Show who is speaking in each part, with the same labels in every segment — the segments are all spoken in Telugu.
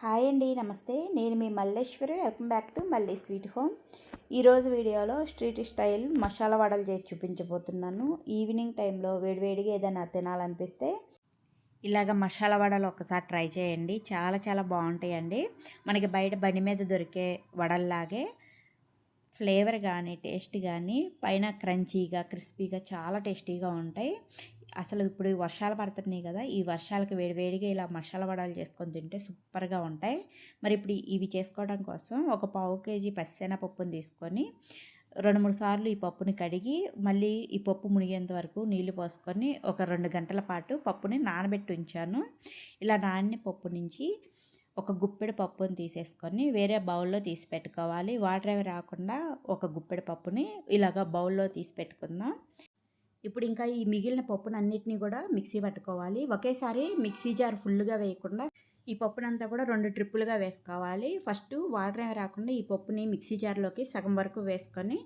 Speaker 1: హాయ్ అండి నమస్తే. నేను మీ మల్లేశ్వరి. వెల్కమ్ బ్యాక్ టు మళ్ళీ స్వీట్ హోమ్ ఈరోజు వీడియోలో స్ట్రీట్ స్టైల్ మసాలా వడలు చేసి చూపించబోతున్నాను. ఈవినింగ్ టైంలో వేడివేడిగా ఏదైనా తినాలనిపిస్తే ఇలాగ మసాలా వడలు ఒకసారి ట్రై చేయండి. చాలా చాలా బాగుంటాయండి. మనకి బయట బండి మీద దొరికే వడల్లాగే ఫ్లేవర్ కానీ టేస్ట్ కానీ పైన క్రంచీగా క్రిస్పీగా చాలా టేస్టీగా ఉంటాయి. అసలు ఇప్పుడు వర్షాలు పడుతున్నాయి కదా ఈ వర్షాలకి వేడివేడిగా ఇలా మసాలా వడలు చేసుకొని తింటే సూపర్గా ఉంటాయి. మరి ఇప్పుడు ఇవి చేసుకోవడం కోసం ఒక పావు కేజీ పప్పుని తీసుకొని రెండు మూడు సార్లు ఈ పప్పుని కడిగి మళ్ళీ ఈ పప్పు మునిగేంత వరకు నీళ్ళు పోసుకొని ఒక రెండు గంటల పాటు పప్పుని నానబెట్టి ఉంచాను. ఇలా నానిన పప్పు నుంచి ఒక గుప్పెడు పప్పుని తీసేసుకొని వేరే బౌల్లో తీసి పెట్టుకోవాలి. వాటర్ అవి రాకుండా ఒక గుప్పెడు పప్పుని ఇలాగ బౌల్లో తీసి పెట్టుకుందాం. ఇప్పుడు ఇంకా ఈ మిగిలిన పప్పునన్నిటినీ కూడా మిక్సీ పట్టుకోవాలి. ఒకేసారి మిక్సీ జార్ ఫుల్గా వేయకుండా ఈ పప్పునంతా కూడా రెండు ట్రిప్పులుగా వేసుకోవాలి. ఫస్ట్ వాటర్ ఏమి రాకుండా ఈ పప్పుని మిక్సీ జార్లోకి సగం వరకు వేసుకొని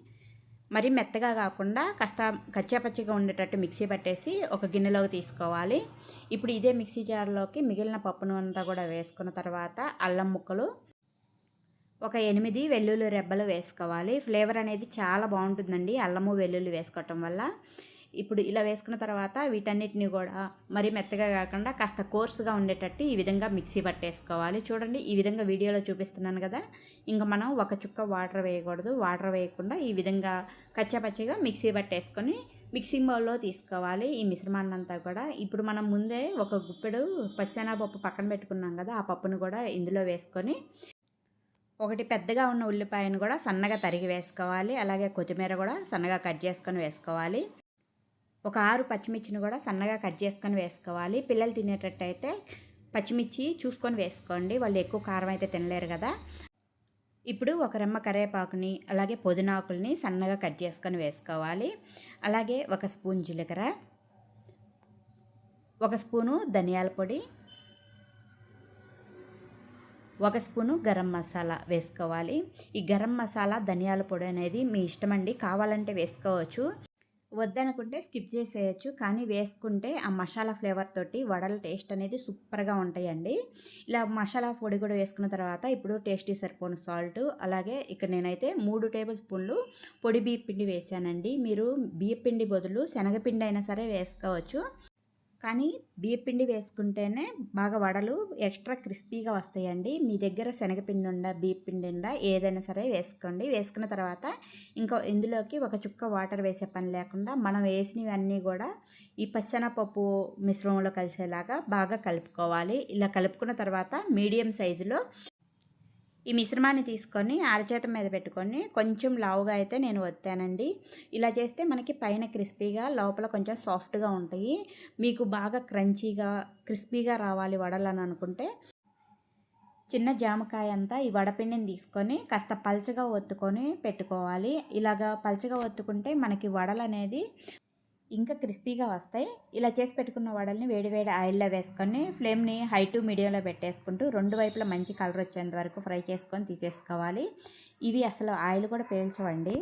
Speaker 1: మరి మెత్తగా కాకుండా కాస్త కచ్చాపచ్చిగా ఉండేటట్టు మిక్సీ పట్టేసి ఒక గిన్నెలోకి తీసుకోవాలి. ఇప్పుడు ఇదే మిక్సీ జార్లోకి మిగిలిన పప్పును అంతా కూడా వేసుకున్న తర్వాత అల్లం ముక్కలు ఒక ఎనిమిది వెల్లుల్లి రెబ్బలు వేసుకోవాలి. ఫ్లేవర్ అనేది చాలా బాగుంటుందండి అల్లము వెల్లుల్లి వేసుకోవటం వల్ల. ఇప్పుడు ఇలా వేసుకున్న తర్వాత వీటన్నిటిని కూడా మరి మెత్తగా కాకుండా కాస్త కోర్సుగా ఉండేటట్టు ఈ విధంగా మిక్సీ పట్టేసుకోవాలి. చూడండి ఈ విధంగా వీడియోలో చూపిస్తున్నాను కదా. ఇంకా మనం ఒక చుక్క వాటర్ వేయకూడదు. వాటర్ వేయకుండా ఈ విధంగా కచ్చాపచ్చిగా మిక్సీ పట్టేసుకొని మిక్సింగ్ బౌల్లో తీసుకోవాలి. ఈ మిశ్రమాన్ని అంతా కూడా ఇప్పుడు మనం ముందే ఒక గుప్పెడు పప్పు పక్కన పెట్టుకున్నాం కదా ఆ పప్పును కూడా ఇందులో వేసుకొని ఒకటి పెద్దగా ఉన్న ఉల్లిపాయను కూడా సన్నగా తరిగి వేసుకోవాలి. అలాగే కొత్తిమీర కూడా సన్నగా కట్ చేసుకొని వేసుకోవాలి. ఒక ఆరు పచ్చిమిర్చిని కూడా సన్నగా కట్ చేసుకొని వేసుకోవాలి. పిల్లలు తినేటట్టు అయితే పచ్చిమిర్చి చూసుకొని వేసుకోండి. వాళ్ళు ఎక్కువ కారం అయితే తినలేరు కదా. ఇప్పుడు ఒక రెమ్మ కరివేపాకుని అలాగే పుదీనాకుల్ని సన్నగా కట్ చేసుకొని వేసుకోవాలి. అలాగే ఒక స్పూన్ జీలకర్ర ఒక స్పూను ధనియాల పొడి ఒక స్పూను గరం మసాలా వేసుకోవాలి. ఈ గరం మసాలా ధనియాల పొడి అనేది మీ ఇష్టం అండి కావాలంటే వేసుకోవచ్చు. వద్దనుకుంటే స్కిప్ చేసేయచ్చు. కానీ వేసుకుంటే ఆ మసాలా ఫ్లేవర్ తోటి వడల టేస్ట్ అనేది సూపర్గా ఉంటాయండి. ఇలా మసాలా పొడి కూడా వేసుకున్న తర్వాత ఇప్పుడు టేస్టీ సరిపోను సాల్ట్ అలాగే ఇక్కడ నేనైతే మూడు టేబుల్ స్పూన్లు పొడి బియ్య పిండి వేసానండి. మీరు బియ్య పిండి బదులు శనగపిండి అయినా సరే వేసుకోవచ్చు. కానీ బియ్యపిండి వేసుకుంటేనే బాగా వడలు ఎక్స్ట్రా క్రిస్పీగా వస్తాయండి. మీ దగ్గర శనగపిండి ఉండ బియ్యపిండి ఉండ ఏదైనా సరే వేసుకోండి. వేసుకున్న తర్వాత ఇంకా ఇందులోకి ఒక చుక్క వాటర్ వేసే పని లేకుండా మనం వేసినవన్నీ కూడా ఈ పచ్చనపప్పు మిశ్రమంలో కలిసేలాగా బాగా కలుపుకోవాలి. ఇలా కలుపుకున్న తర్వాత మీడియం సైజులో ఈ మిశ్రమాన్ని తీసుకొని అరచేత మీద పెట్టుకొని కొంచెం లావుగా అయితే నేను వత్తానండి ఇలా చేస్తే మనకి పైన క్రిస్పీగా లోపల కొంచెం సాఫ్ట్గా ఉంటాయి. మీకు బాగా క్రంచీగా క్రిస్పీగా రావాలి వడలని అనుకుంటే చిన్న జామకాయ అంతా ఈ వడపిండిని తీసుకొని కాస్త పల్చగా ఒత్తుకొని పెట్టుకోవాలి. ఇలాగా పల్చగా ఒత్తుకుంటే మనకి వడలు అనేది ఇంకా క్రిస్పీగా వస్తాయి. ఇలా చేసి పెట్టుకున్న వడల్ని వేడివేడి ఆయిల్లో వేసుకొని ఫ్లేమ్ని హై టు మీడియంలో పెట్టేసుకుంటూ రెండు వైపులా మంచి కలర్ వచ్చేంత వరకు ఫ్రై చేసుకొని తీసేసుకోవాలి. ఇవి అసలు ఆయిల్ కూడా పేల్చవండి.